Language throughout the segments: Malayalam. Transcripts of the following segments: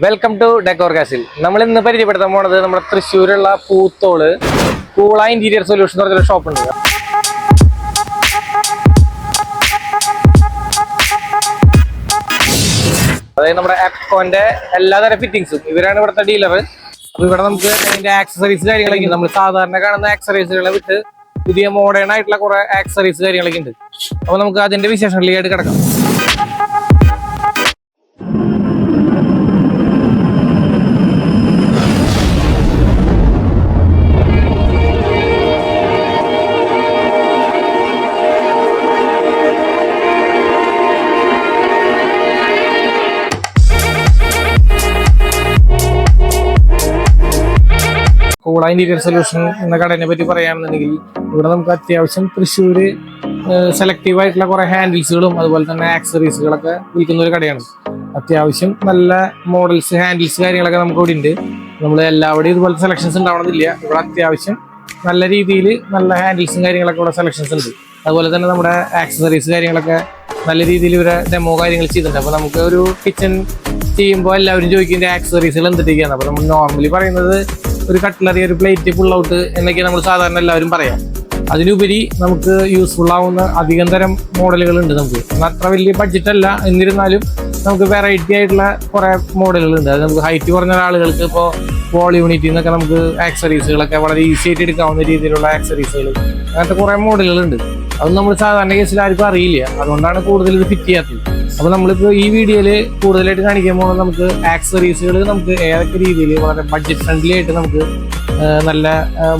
വെൽക്കം ടു ഡെക്കോർ കാസിൽ നമ്മൾ ഇന്ന് പരിചയപ്പെടുത്താൻ പോണത് നമ്മുടെ തൃശ്ശൂരുള്ള പൂത്തോൾ കൂള ഇന്റീരിയർ സൊല്യൂഷൻ പറഞ്ഞൊരു ഷോപ്പ് ഉണ്ട്. അതായത് നമ്മുടെ എപ്കോന്റെ എല്ലാതരം ഫിറ്റിംഗ്സും ഇവരാണ് ഇവിടുത്തെ ഡീലർ അപ്പൊ ഇവിടെ നമുക്ക് അതിന്റെ ആക്സസറീസ് കാര്യങ്ങളൊക്കെ നമ്മൾ സാധാരണ കാണുന്ന ആക്സസറീസുകളെ വിട്ട് പുതിയ മോഡേൺ ആയിട്ടുള്ള കുറെ ആക്സസറീസ് കാര്യങ്ങളൊക്കെ ഉണ്ട്. അപ്പൊ നമുക്ക് അതിന്റെ വിശേഷങ്ങളിലേക്ക് കിടക്കാം. കൂള ഇന്റീരിയർ സൊല്യൂഷൻ എന്ന കടനെ പറ്റി പറയുകയാണെന്നുണ്ടെങ്കിൽ ഇവിടെ നമുക്ക് അത്യാവശ്യം തൃശ്ശൂർ സെലക്റ്റീവ് ആയിട്ടുള്ള കുറെ ഹാൻഡിൽസുകളും അതുപോലെ തന്നെ ആക്സറീസുകളൊക്കെ വിൽക്കുന്ന ഒരു കടയാണ്. അത്യാവശ്യം നല്ല മോഡൽസ് ഹാൻഡിൽസ് കാര്യങ്ങളൊക്കെ നമുക്ക് ഇവിടെ ഉണ്ട്. നമ്മൾ എല്ലാവിടെയും ഇതുപോലത്തെ സെലക്ഷൻസ് ഉണ്ടാവണമെന്നില്ല. ഇവിടെ അത്യാവശ്യം നല്ല രീതിയിൽ നല്ല ഹാൻഡിൽസും കാര്യങ്ങളൊക്കെ ഇവിടെ സെലക്ഷൻസ് ഉണ്ട്. അതുപോലെ തന്നെ നമ്മുടെ ആക്സസറീസ് കാര്യങ്ങളൊക്കെ നല്ല രീതിയിൽ ഇവരെ ഡെമോ കാര്യങ്ങൾ ചെയ്തിട്ടുണ്ട്. അപ്പോൾ നമുക്ക് ഒരു കിച്ചൺ ചെയ്യുമ്പോൾ എല്ലാവരും ചോദിക്കുന്ന ആക്സസറീസുകൾ എന്തിട്ടൊക്കെയാണ് അപ്പോൾ നമ്മൾ നോർമലി പറയുന്നത് ഒരു കട്ട്ലറി ഒരു പ്ലേറ്റ് ഫുൾ ഔട്ട് എന്നൊക്കെ നമ്മൾ സാധാരണ എല്ലാവരും പറയാം. അതിനുപരി നമുക്ക് യൂസ്ഫുൾ ആവുന്ന അധികം തരം മോഡലുകൾ ഉണ്ട് നമുക്ക്. അത്ര വലിയ ബഡ്ജറ്റ് അല്ല. എന്നിരുന്നാലും നമുക്ക് വെറൈറ്റി ആയിട്ടുള്ള കുറേ മോഡലുകൾ ഉണ്ട് അത് നമുക്ക് ഹൈറ്റ് കുറഞ്ഞ ആളുകൾക്ക് ഇപ്പോൾ വോൾ യൂണിറ്റിൽ നിന്നൊക്കെ നമുക്ക് ആക്സറീസുകളൊക്കെ വളരെ ഈസി ആയിട്ട് എടുക്കാവുന്ന രീതിയിലുള്ള ആക്സറീസുകൾ അങ്ങനത്തെ കുറേ മോഡലുകൾ ഉണ്ട് അത് നമ്മൾ സാധാരണ കേസിൽ ആർക്കും അറിയില്ല. അതുകൊണ്ടാണ് കൂടുതൽ ഇത് ഫിറ്റ് ചെയ്യാത്തത്. അപ്പൊ നമ്മളിപ്പോ ഈ വീഡിയോയിൽ കൂടുതലായിട്ട് കാണിക്കാൻ പോകുന്നത് നമുക്ക് ആക്സറീസുകൾ നമുക്ക് ഏതൊക്കെ രീതിയിൽ വളരെ ബഡ്ജറ്റ് ഫ്രണ്ട്ലി ആയിട്ട് നമുക്ക് നല്ല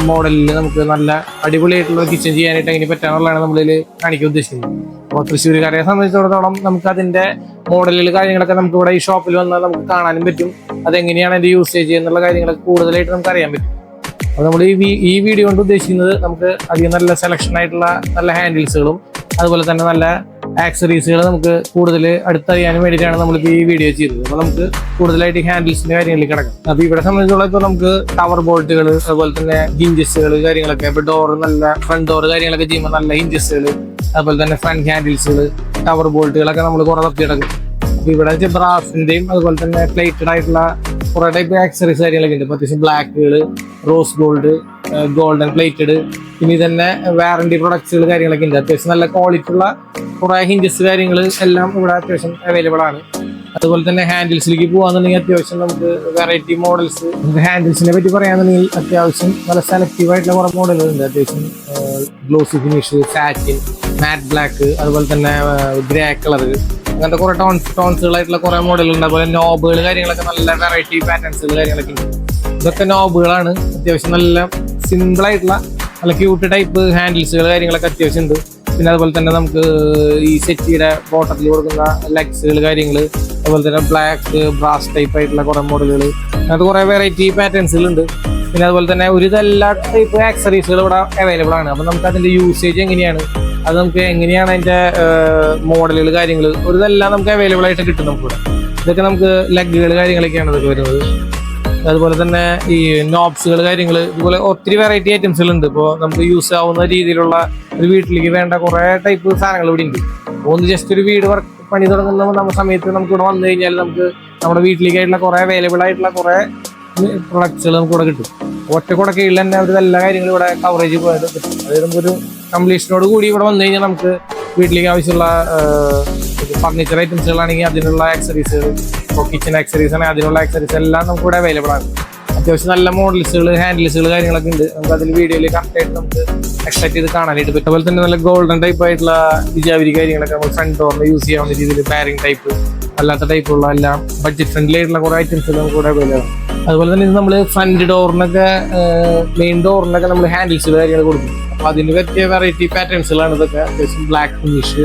മോഡലിൽ നമുക്ക് നല്ല അടിപൊളിയായിട്ടുള്ള കിച്ചൺ ചെയ്യാനായിട്ട് എങ്ങനെ പറ്റാനുള്ളതാണ് നമ്മളിൽ കാണിക്കാൻ ഉദ്ദേശിക്കുന്നത്. അപ്പോൾ തൃശ്ശൂരുകാരെ സംബന്ധിച്ചിടത്തോളം നമുക്ക് അതിന്റെ മോഡലിൽ കാര്യങ്ങളൊക്കെ നമുക്ക് ഇവിടെ ഈ ഷോപ്പിൽ വന്നാൽ നമുക്ക് കാണാനും പറ്റും. അതെങ്ങനെയാണ് അതിന്റെ യൂസേജ് എന്നുള്ള കാര്യങ്ങളൊക്കെ കൂടുതലായിട്ട് നമുക്ക് അറിയാൻ പറ്റും. അപ്പോൾ നമ്മൾ ഈ ഈ വീഡിയോ കൊണ്ട് ഉദ്ദേശിക്കുന്നത് നമുക്ക് അധികം നല്ല സെലക്ഷൻ ആയിട്ടുള്ള നല്ല ഹാൻഡിൽസുകളും അതുപോലെ തന്നെ നല്ല ആക്സറീസുകൾ നമുക്ക് കൂടുതൽ അടുത്തറിയാനും വേണ്ടിയിട്ടാണ് നമ്മളിപ്പോൾ ഈ വീഡിയോ ചെയ്തത്. അപ്പോൾ നമുക്ക് കൂടുതലായിട്ട് ഹാൻഡിൽസിന്റെ കാര്യങ്ങളിലേക്ക് കിടക്കാം. അപ്പോൾ ഇവിടെ സംബന്ധിച്ചോളം ഇപ്പോൾ നമുക്ക് ടവർ ബോൾട്ടുകൾ അതുപോലെ തന്നെ ഹിഞ്ചസുകൾ കാര്യങ്ങളൊക്കെ. ഇപ്പോൾ ഡോർ നല്ല ഫ്രണ്ട് ഡോർ കാര്യങ്ങളൊക്കെ ചെയ്യുമ്പോൾ നല്ല ഹിഞ്ചസുകൾ അതുപോലെ തന്നെ ഫ്രണ്ട് ഹാൻഡിൽസുകൾ ടവർ ബോൾട്ടുകളൊക്കെ നമ്മൾ കുറേ തപ്പി കിടക്കും അപ്പൊ ഇവിടെ ബ്രാസിന്റെയും അതുപോലെ തന്നെ പ്ലേറ്റഡ് ആയിട്ടുള്ള കുറെ ടൈപ്പ് ആക്സറീസ് കാര്യങ്ങളൊക്കെ ഉണ്ട്. അത്യാവശ്യം ബ്ലാക്കുകൾ റോസ് ഗോൾഡ് ഗോൾഡൻ പ്ലേറ്റഡ് ഇനി തന്നെ വാറണ്ടി പ്രൊഡക്ട്സുകൾ കാര്യങ്ങളൊക്കെ ഉണ്ട്. അത്യാവശ്യം നല്ല ക്വാളിറ്റി ഉള്ള കുറെ ഹിഞ്ചസ് കാര്യങ്ങൾ എല്ലാം ഇവിടെ അത്യാവശ്യം അവൈലബിൾ ആണ്. അതുപോലെ തന്നെ ഹാൻഡിൽസിലേക്ക് പോകാന്നുണ്ടെങ്കിൽ അത്യാവശ്യം നമുക്ക് വെറൈറ്റി മോഡൽസ് ഹാൻഡിൽസിനെ പറ്റി പറയാന്നുണ്ടെങ്കിൽ അത്യാവശ്യം നല്ല സെലക്റ്റീവ് ആയിട്ടുള്ള കുറെ മോഡലുകൾ ഉണ്ട്. അത്യാവശ്യം glossy finish satin matte black അതുപോലെ തന്നെ ഗ്രേ കളർ അങ്ങനത്തെ കുറെ ടോൺസ് ടോൺസുകളായിട്ടുള്ള കുറെ മോഡലുകൾ ഉണ്ട്. അതുപോലെ നോബുകൾ കാര്യങ്ങളൊക്കെ നല്ല വെറൈറ്റി പാറ്റേൺസുകൾ കാര്യങ്ങളൊക്കെ ഉണ്ട്. ഇതൊക്കെ നോബുകളാണ് അത്യാവശ്യം നല്ല സിമ്പിൾ ആയിട്ടുള്ള നല്ല ക്യൂട്ട് ടൈപ്പ് ഹാൻഡിൽസുകൾ കാര്യങ്ങളൊക്കെ അത്യാവശ്യം ഉണ്ട്. പിന്നെ അതുപോലെ തന്നെ നമുക്ക് ഈ സെറ്റിയുടെ ബോട്ടത്തിൽ കൊടുക്കുന്ന ലെഗ്സുകൾ കാര്യങ്ങൾ അതുപോലെ തന്നെ ബ്ലാക്ക് ബ്രാസ് ടൈപ്പ് ആയിട്ടുള്ള കുറേ മോഡലുകൾ അങ്ങനത്തെ കുറേ വെറൈറ്റി പാറ്റേൺസുകളുണ്ട് പിന്നെ അതുപോലെ തന്നെ ഒരു എല്ലാ ടൈപ്പ് ആക്സറീസുകൾ ഇവിടെ അവൈലബിൾ ആണ്. അപ്പം നമുക്ക് അതിന്റെ യൂസേജ് എങ്ങനെയാണ്? അത് നമുക്ക് എങ്ങനെയാണ് അതിന്റെ മോഡലുകൾ കാര്യങ്ങൾ ഒരു ഇതെല്ലാം നമുക്ക് അവൈലബിൾ ആയിട്ട് കിട്ടും നമുക്ക് ഇവിടെ. ഇതൊക്കെ നമുക്ക് ലെഗുകൾ കാര്യങ്ങളൊക്കെയാണ് ഇതൊക്കെ വരുന്നത്. അതുപോലെ തന്നെ ഈ നോബ്സുകൾ കാര്യങ്ങൾ ഇതുപോലെ ഒത്തിരി വെറൈറ്റി ഐറ്റംസുകൾ ഉണ്ട് ഇപ്പോൾ നമുക്ക് യൂസ് ആവുന്ന രീതിയിലുള്ള ഒരു വീട്ടിലേക്ക് വേണ്ട കുറേ ടൈപ്പ് സാധനങ്ങൾ ഇവിടെ ഉണ്ട് ഒന്ന് ജസ്റ്റ് ഒരു വീട് വർക്ക് പണി തുടങ്ങുന്ന നമ്മുടെ സമയത്ത് നമുക്ക് ഇവിടെ വന്നു കഴിഞ്ഞാൽ നമുക്ക് നമ്മുടെ വീട്ടിലേക്കായിട്ടുള്ള കുറേ അവൈലബിൾ ആയിട്ടുള്ള കുറേ പ്രൊഡക്ട്സുകൾ നമുക്ക് ഇവിടെ കിട്ടും. ഒറ്റ കൂടെ കീഴിൽ തന്നെ ഒരു എല്ലാ കാര്യങ്ങളും ഇവിടെ കവറേജ് പോയത് അതായത് നമുക്കൊരു കംപ്ലീഷനോട് കൂടി ഇവിടെ വന്നു കഴിഞ്ഞാൽ നമുക്ക് വീട്ടിലേക്ക് ആവശ്യമുള്ള ഫർണിച്ചർ ഐറ്റംസുകളാണെങ്കിൽ അതിനുള്ള ആക്സറീസുകൾ ഇപ്പോൾ കിച്ചൺ ആക്സറീസ് ആണ്. അതിനുള്ള ആക്സറീസ് എല്ലാം നമുക്ക് ഇവിടെ അവൈലബിൾ ആണ്. അത്യാവശ്യം നല്ല മോഡൽസുകൾ ഹാൻഡിൽസുകൾ കാര്യങ്ങളൊക്കെ ഉണ്ട്. നമുക്ക് അതിൽ വീഡിയോയിൽ കറക്റ്റായിട്ട് നമുക്ക് എക്സ്ട്രാക്ട് ചെയ്ത് കാണാനായിട്ട് പറ്റും. അതുപോലെ തന്നെ നല്ല ഗോൾഡൻ ടൈപ്പ് ആയിട്ടുള്ള വിജാവിരി കാര്യങ്ങളൊക്കെ നമുക്ക് ഫ്രണ്ട് ഡോറിൽ യൂസ് ചെയ്യാവുന്ന രീതിയിൽ ബാരിങ് ടൈപ്പ് അല്ലാത്ത ടൈപ്പുള്ള എല്ലാം ബഡ്ജറ്റ് ഫ്രണ്ട്ലി ആയിട്ടുള്ള കുറേ ഐറ്റംസ് നമുക്ക് ഇവിടെ അവൈലബിൾ അതുപോലെ തന്നെ ഇത് നമ്മൾ ഫ്രണ്ട് ഡോറിനൊക്കെ മെയിൻ ഡോറിനൊക്കെ നമ്മൾ ഹാൻഡിൽസ് കാര്യങ്ങൾ കൊടുക്കും. അപ്പൊ അതിന് പറ്റിയ വെറൈറ്റി പാറ്റേൺസുകളാണ് ഇതൊക്കെ. അത്യാവശ്യം ബ്ലാക്ക് ഫിനിഷ്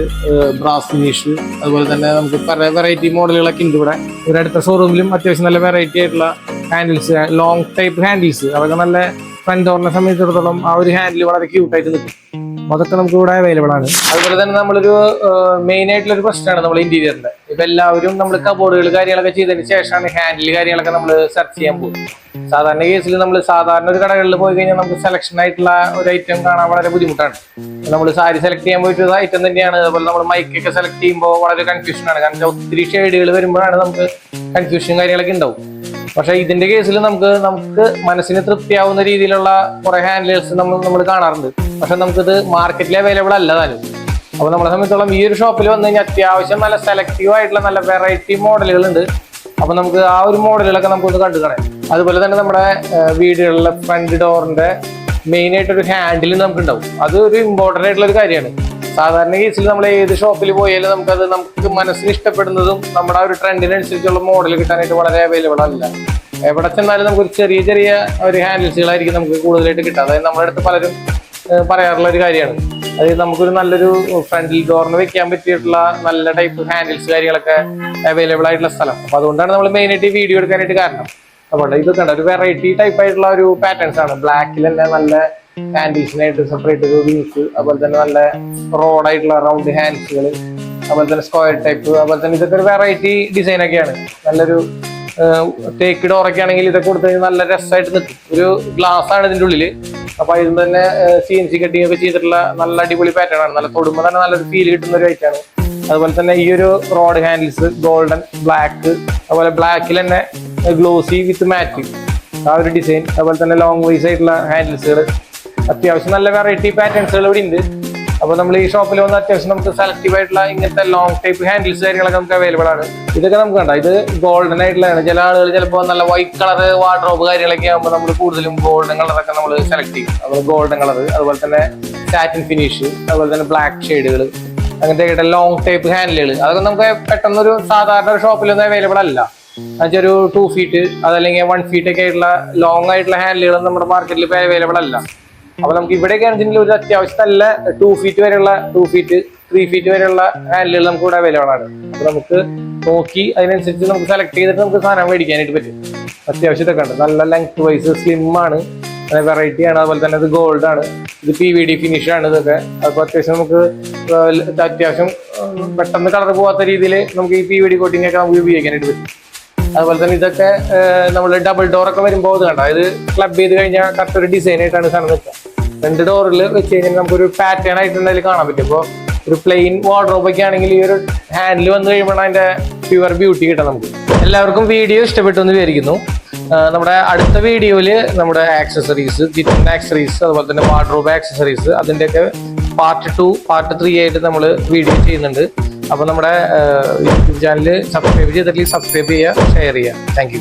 ബ്രാസ് ഫിനിഷ് അതുപോലെ തന്നെ നമുക്ക് പല വെറൈറ്റി മോഡലുകളൊക്കെ ഉണ്ട് ഇവിടെ. ഇവിടെ അടുത്ത ഷോറൂമിലും അത്യാവശ്യം നല്ല വെറൈറ്റി ആയിട്ടുള്ള ഹാൻഡിൽസ് ലോങ് ടൈപ്പ് ഹാൻഡിൽസ് അതൊക്കെ നല്ല ഫ്രണ്ട് ഓർണ സംബന്ധിച്ചിടത്തോളം ആ ഒരു ഹാൻഡിൽ വളരെ ക്യൂട്ടായിട്ട് നിൽക്കും. അതൊക്കെ നമുക്ക് ഇവിടെ അവൈലബിൾ ആണ്. അതുപോലെ തന്നെ നമ്മളൊരു മെയിൻ ആയിട്ടുള്ള ഒരു പ്രശ്നമാണ് നമ്മൾ ഇന്റീരിയറിന്റെ ഇപ്പൊ എല്ലാവരും നമ്മൾ കബോർഡുകൾ കാര്യങ്ങളൊക്കെ ചെയ്തതിന് ശേഷമാണ് ഹാൻഡിൽ കാര്യങ്ങളൊക്കെ നമ്മൾ സെർച്ച് ചെയ്യാൻ പോകും സാധാരണ കേസിൽ നമ്മൾ സാധാരണ ഒരു കടകളിൽ പോയി കഴിഞ്ഞാൽ നമുക്ക് സെലക്ഷൻ ആയിട്ടുള്ള ഒരു ഐറ്റം കാണാൻ വളരെ ബുദ്ധിമുട്ടാണ്. നമ്മൾ സാരി സെലക്ട് ചെയ്യാൻ പോയിട്ട് ഐറ്റം തന്നെയാണ്. അതുപോലെ നമ്മൾ മൈക്കൊക്കെ സെലക്ട് ചെയ്യുമ്പോൾ വളരെ കൺഫ്യൂഷൻ ആണ്. കാരണം ഒത്തിരി ഷെയ്ഡുകൾ വരുമ്പോഴാണ് നമുക്ക് കൺഫ്യൂഷൻ കാര്യങ്ങളൊക്കെ ഉണ്ടാവും. പക്ഷെ ഇതിന്റെ കേസിൽ നമുക്ക് നമുക്ക് മനസ്സിന് തൃപ്തിയാവുന്ന രീതിയിലുള്ള കുറെ ഹാൻഡിൽസ് നമ്മൾ നമ്മൾ കാണാറുണ്ട്. പക്ഷെ നമുക്കിത് മാർക്കറ്റിൽ അവൈലബിൾ അല്ല താനും അപ്പൊ നമ്മളെ സംബന്ധിച്ചോളം ഈ ഒരു ഷോപ്പിൽ വന്നു കഴിഞ്ഞാൽ അത്യാവശ്യം നല്ല സെലക്റ്റീവ് ആയിട്ടുള്ള നല്ല വെറൈറ്റി മോഡലുകൾ ഉണ്ട്. അപ്പൊ നമുക്ക് ആ ഒരു മോഡലുകളൊക്കെ നമുക്കൊന്ന് കണ്ടു കാണാം. അതുപോലെ തന്നെ നമ്മുടെ വീടുകളിലെ ഫ്രണ്ട് ഡോറിന്റെ മെയിൻ ആയിട്ട് ഒരു ഹാൻഡിൽ നമുക്ക് ഉണ്ടാവും അത് ഒരു ഇമ്പോർട്ടന്റ് ആയിട്ടുള്ള ഒരു കാര്യമാണ്. സാധാരണ കേസിൽ നമ്മൾ ഏത് ഷോപ്പിൽ പോയാലും നമുക്കത് നമുക്ക് മനസ്സിന് ഇഷ്ടപ്പെടുന്നതും നമ്മുടെ ആ ഒരു ട്രെൻഡിനനുസരിച്ചുള്ള മോഡൽ കിട്ടാനായിട്ട് വളരെ അവൈലബിൾ അല്ല. എവിടെ ചെന്നാലും നമുക്ക് ഒരു ചെറിയ ചെറിയ ഒരു ഹാൻഡിൽസുകളായിരിക്കും നമുക്ക് കൂടുതലായിട്ട് കിട്ടുക. അതായത് നമ്മുടെ അടുത്ത് പലരും പറയാറുള്ള ഒരു കാര്യമാണ്. അതായത് നമുക്കൊരു നല്ലൊരു ഫ്രണ്ടിൽ ഡോറിന് വെക്കാൻ പറ്റിയിട്ടുള്ള നല്ല ടൈപ്പ് ഹാൻഡിൽസ് കാര്യങ്ങളൊക്കെ അവൈലബിൾ ആയിട്ടുള്ള സ്ഥലം. അപ്പൊ അതുകൊണ്ടാണ് നമ്മൾ മെയിൻ ആയിട്ട് വീഡിയോ എടുക്കാനായിട്ട് കാരണം. അപ്പോൾ ഇതൊക്കെ കണ്ട ഒരു വെറൈറ്റി ടൈപ്പ് ആയിട്ടുള്ള ഒരു പാറ്റേൺസ് ആണ്. ബ്ലാക്കിൽ തന്നെ നല്ല ഹാൻഡിൽസിനായിട്ട് സെപ്പറേറ്റ് ഒരു വിങ്സ് അതുപോലെ തന്നെ നല്ല റോഡായിട്ടുള്ള റൗണ്ട് ഹാൻഡ്സുകൾ അതുപോലെ തന്നെ സ്ക്വയർ ടൈപ്പ് അതുപോലെ തന്നെ ഇതൊക്കെ ഒരു വെറൈറ്റി ഡിസൈൻ ഒക്കെയാണ്. നല്ലൊരു തേക്ക് ഡോറൊക്കെ ആണെങ്കിൽ ഇതൊക്കെ കൊടുത്തു കഴിഞ്ഞാൽ നല്ല രസമായിട്ട് നിൽക്കും. ഒരു ഗ്ലാസ് ആണ് ഇതിന്റെ ഉള്ളിൽ. അപ്പൊ നിന്ന് തന്നെ സി എൻ സി കട്ടിങ് ഒക്കെ ചെയ്തിട്ടുള്ള നല്ല അടിപൊളി പാറ്റേൺ ആണ്. നല്ല തൊടുമ്പോൾ തന്നെ നല്ലൊരു ഫീൽ കിട്ടുന്ന ഒരു ഐറ്റാണ് അതുപോലെ തന്നെ ഈ ഒരു റോഡ് ഹാൻഡിൽസ് ഗോൾഡൻ ബ്ലാക്ക് അതുപോലെ ബ്ലാക്കിൽ തന്നെ ഗ്ലോസി വിത്ത് മാറ്റ് ആ ഒരു ഡിസൈൻ അതുപോലെ തന്നെ ലോങ് വൈസ് ആയിട്ടുള്ള ഹാൻഡിൽസുകൾ അത്യാവശ്യം നല്ല വെറൈറ്റി പാറ്റേൺസുകൾ ഇവിടെ ഉണ്ട്. അപ്പൊ നമ്മൾ ഈ ഷോപ്പിൽ വന്ന് അത്യാവശ്യം നമുക്ക് സെലക്റ്റീവ് ആയിട്ടുള്ള ഇങ്ങനത്തെ ലോങ് ടൈപ്പ് ഹാൻഡിൽസ് കാര്യങ്ങളൊക്കെ നമുക്ക് അവൈലബിൾ ആണ്. ഇതൊക്കെ നമുക്ക് കണ്ട? ഇത് ഗോൾഡൻ ആയിട്ടുള്ളതാണ് ചില ആളുകൾ ചിലപ്പോൾ നല്ല വൈറ്റ് കളർ വാർഡ്രോബ് കാര്യങ്ങളൊക്കെ ആകുമ്പോൾ നമ്മൾ കൂടുതലും ഗോൾഡൻ കളറൊക്കെ നമ്മൾ സെലക്ട് ചെയ്യും. അതുപോലെ ഗോൾഡൻ കളർ അതുപോലെ തന്നെ സാറ്റിൻ ഫിനിഷ് അതുപോലെ തന്നെ ബ്ലാക്ക് ഷെയ്ഡുകൾ അങ്ങനത്തെ ലോങ് ടൈപ്പ് ഹാൻഡിലുകൾ അതൊക്കെ നമുക്ക് പെട്ടെന്ന് ഒരു സാധാരണ ഒരു ഷോപ്പിലൊന്നും അവൈലബിൾ അല്ല. ഒരു ടു ഫീറ്റ് അതല്ലെങ്കിൽ വൺ ഫീറ്റ് ഒക്കെ ആയിട്ടുള്ള ലോങ് ആയിട്ടുള്ള ഹാൻഡിലുകൾ നമ്മുടെ മാർക്കറ്റിൽ ഇപ്പോൾ അവൈലബിൾ അല്ല. അപ്പൊ നമുക്ക് ഇവിടെയൊക്കെ ആണെന്നുണ്ടെങ്കിൽ ഒരു അത്യാവശ്യത്തല്ല ടു ഫീറ്റ് വരെയുള്ള ടു ഫീറ്റ് ത്രീ ഫീറ്റ് വരെയുള്ള ഹാൻഡിലുകൾ നമുക്ക് ഇവിടെ അവൈലബിൾ ആണ്. അപ്പൊ നമുക്ക് നോക്കി അതിനനുസരിച്ച് നമുക്ക് സെലക്ട് ചെയ്തിട്ട് നമുക്ക് സാധനം മേടിക്കാനായിട്ട് പറ്റും. അത്യാവശ്യത്തൊക്കെ ഉണ്ട്. നല്ല ലെങ്ത് വൈസ് സ്ലിം ആണ്. വെറൈറ്റി ആണ്. അതുപോലെ തന്നെ ഇത് ഗോൾഡ് ആണ്. ഇത് പി വി ഡി ഫിനിഷ് ആണ് ഇതൊക്കെ. അപ്പൊ അത്യാവശ്യം നമുക്ക് അത്യാവശ്യം പെട്ടെന്ന് കളർ പോവാത്ത രീതിയിൽ നമുക്ക് ഈ പി വി ഡി കോട്ടിംഗ് ഒക്കെ നമുക്ക് ഉപയോഗിക്കാനായിട്ട് പറ്റും. അതുപോലെ തന്നെ ഇതൊക്കെ നമ്മൾ ഡബിൾ ഡോർ ഒക്കെ വരുമ്പോൾ അത് കണ്ട? ഇത് ക്ലബ് ചെയ്ത് കഴിഞ്ഞാൽ കറക്റ്റ് ഒരു ഡിസൈൻ ആയിട്ടാണ് സാധനം നിൽക്കുക രണ്ട് ഡോറിൽ വെച്ച് കഴിഞ്ഞാൽ നമുക്കൊരു പാറ്റേൺ ആയിട്ട് എന്തായാലും കാണാൻ പറ്റും. ഇപ്പോൾ ഒരു പ്ലെയിൻ വാർഡ്രോബ് ഒക്കെ ആണെങ്കിൽ ഈ ഒരു ഹാൻഡിൽ വന്നു കഴിയുമ്പോൾ അതിന്റെ പ്യുവർ ബ്യൂട്ടി കിട്ടാം നമുക്ക്. എല്ലാവർക്കും വീഡിയോ ഇഷ്ടപ്പെട്ടു എന്ന് വിചാരിക്കുന്നു. നമ്മുടെ അടുത്ത വീഡിയോയിൽ നമ്മുടെ ആക്സസറീസ് കിച്ചൺ ആക്സസറീസ് അതുപോലെ തന്നെ വാർഡ്രോബ് ആക്സസറീസ് അതിന്റെയൊക്കെ പാർട്ട് ടു പാർട്ട് ത്രീ ആയിട്ട് നമ്മൾ വീഡിയോ ചെയ്യുന്നുണ്ട്. അപ്പോൾ നമ്മുടെ യൂട്യൂബ് ചാനൽ സബ്സ്ക്രൈബ് ചെയ്തിട്ടില്ലെങ്കിൽ സബ്സ്ക്രൈബ് ചെയ്യുക ഷെയർ ചെയ്യുക. താങ്ക്